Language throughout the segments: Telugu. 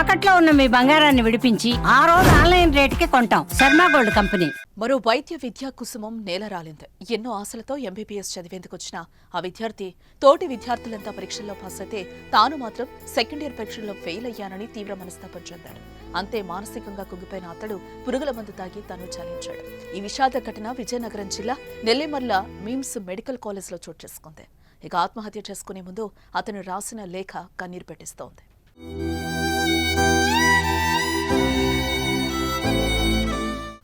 తాకట్లో ఉన్న మీ బంగారాన్ని విడిపించి ఆ రోజు ఆన్లైన్ రేటుకి కొంటాం. Sharma gold company. మరో వైద్య విద్యా కుసుమం నేలరాలింది ఎన్నో ఆశలతో ఎంబీబీఎస్ చదివేందుకు వచ్చిన ఆ విద్యార్థి తోటి విద్యార్థులంతా పరీక్షల్లో పాస్ అయితే తాను మాత్రం సెకండ్ ఇయర్ పరీక్షల్లో ఫెయిల్ అయ్యానని తీవ్ర మనస్తాపం చెందాడు. అంతే మానసికంగా కుంగిపోయిన అతడు పురుగుల మందు తాగి తను చాలించాడు. ఈ విషాద ఘటన విజయనగరం జిల్లా నెల్లిమర్ల మిమ్స్ మెడికల్ కాలేజ్లో చోటు చేసుకుంది. ఇక ఆత్మహత్య చేసుకునే ముందు అతను రాసిన లేఖ కన్నీరు పెట్టిస్తోంది.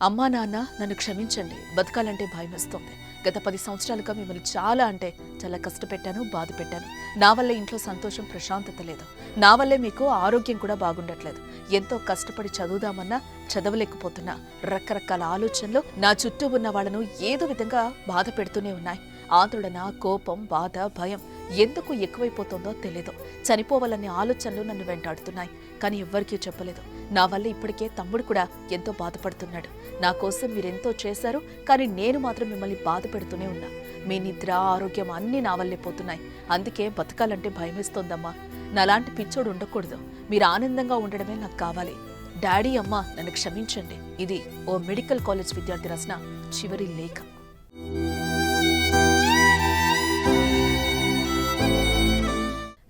అమ్మా నాన్న నన్ను క్షమించండి. బతకాలంటే భయం వేస్తోంది. గత పది సంవత్సరాలుగా మిమ్మల్ని చాలా అంటే చాలా కష్టపెట్టాను బాధ పెట్టాను. నా వల్ల ఇంట్లో సంతోషం ప్రశాంతత లేదు. నా వల్లే మీకు ఆరోగ్యం కూడా బాగుండట్లేదు. ఎంతో కష్టపడి చదువుదామన్నా చదవలేకపోతున్నా రకరకాల ఆలోచనలు నా చుట్టూ ఉన్న వాళ్ళను ఏదో విధంగా బాధ పెడుతూనే ఉన్నాయి. ఆందోళన కోపం బాధ భయం ఎందుకు ఎక్కువైపోతుందో తెలియదు చనిపోవాలనే ఆలోచనలు నన్ను వెంటాడుతున్నాయి. కానీ ఎవ్వరికీ చెప్పలేదు. నా వల్ల ఇప్పటికే తమ్ముడు కూడా ఎంతో బాధపడుతున్నాడు. నా కోసం మీరెంతో చేశారు కానీ నేను మాత్రం మిమ్మల్ని బాధ పెడుతూనే ఉన్నా. మీ నిద్ర ఆరోగ్యం అన్నీ నా వల్లే పోతున్నాయి. అందుకే బతకాలంటే భయమేస్తోందమ్మా. నాలాంటి పిచ్చోడు ఉండకూడదు. మీరు ఆనందంగా ఉండడమే నాకు కావాలి. డాడీ అమ్మ నన్ను క్షమించండి. ఇది ఓ మెడికల్ కాలేజ్ విద్యార్థి రాసిన చివరి లేఖ.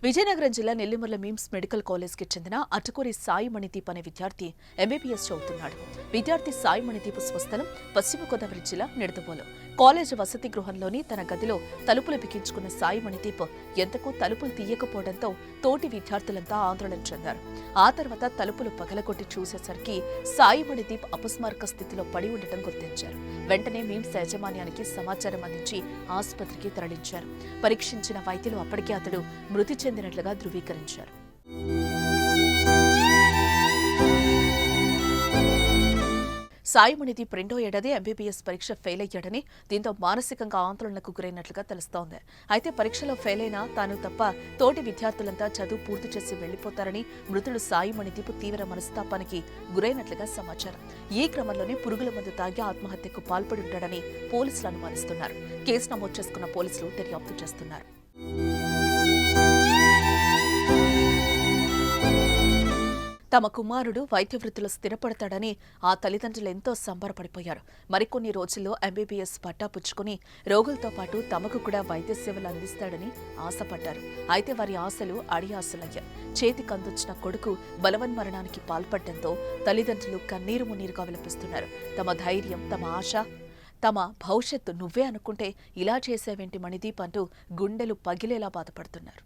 విజయనగరం జిల్లా నెల్లిమర్ల మీమ్స్ మెడికల్ కాలేజ్కి చెందిన అటుకూరి సాయి మణిదీప్ అనే విద్యార్థి ఎంబీబీఎస్ చదువుతున్నాడు. విద్యార్థి సాయి మణిదీప్ స్వస్థలం పశ్చిమ గోదావరి జిల్లా నిడదవోలు. కాలేజ్ వసతి గృహంలోని తన గదిలో తలుపులు బిగించుకున్న సాయి మణిదీప్ ఎంతకు తలుపులు తీయకపోవడంతో తోటి విద్యార్థులంతా ఆందోళన చెందారు. ఆ తర్వాత తలుపులు పగలగొట్టి చూసేసరికి సాయి మణిదీప్ అపస్మారక స్థితిలో పడి ఉండటం గుర్తించారు. వెంటనే మీమ్స్ యాజమాన్యానికి సమాచారం అందించి ఆసుపత్రికి తరలించారు. పరీక్షించిన వైద్యులు అప్పటికే అతడు మృతి పొందినట్లుగా ధృవీకరించారు. సాయిమణిది రెండో ఏడాది ఎంబీబీఎస్ పరీక్ష ఫెయిల్ అయ్యాడని దీంతో మానసికంగా ఆందోళనకు గురైనట్లుగా తెలుస్తోంది. అయితే పరీక్షలో ఫెయిల్ అయినా తాను తప్ప తోటి విద్యార్థులంతా చదువు పూర్తి చేసి వెళ్ళిపోతారని మృతుడు సాయిమణిదీప్ తీవ్ర మనస్తాపానికి గురైనట్లుగా సమాచారం. ఈ క్రమంలోనే పురుగుల మందు తాగి ఆత్మహత్యకు పాల్పడి ఉంటాడని పోలీసులు అనుమానిస్తున్నారు. కేసు నమోదు చేసుకున్న పోలీసులు దర్యాప్తు చేస్తున్నారు. తమ కుమారుడు వైద్య వృత్తిలో స్థిరపడతాడని ఆ తల్లిదండ్రులు ఎంతో సంబరపడిపోయారు. మరికొన్ని రోజుల్లో ఎంబీబీఎస్ పట్టా పుచ్చుకుని రోగులతో పాటు తమకు కూడా వైద్య సేవలు అందిస్తాడని ఆశపడ్డారు. అయితే వారి ఆశలు అడి ఆశలయ్యాయి చేతికి అందొచ్చిన కొడుకు బలవన్మరణానికి పాల్పడడంతో తల్లిదండ్రులు కన్నీరు మున్నీరుగా విలపిస్తున్నారు. తమ ధైర్యం తమ ఆశ తమ భవిష్యత్తు నువ్వే అనుకుంటే ఇలా చేసేవేంటి మణిదీప్ అంటూ గుండెలు పగిలేలా బాధపడుతున్నారు.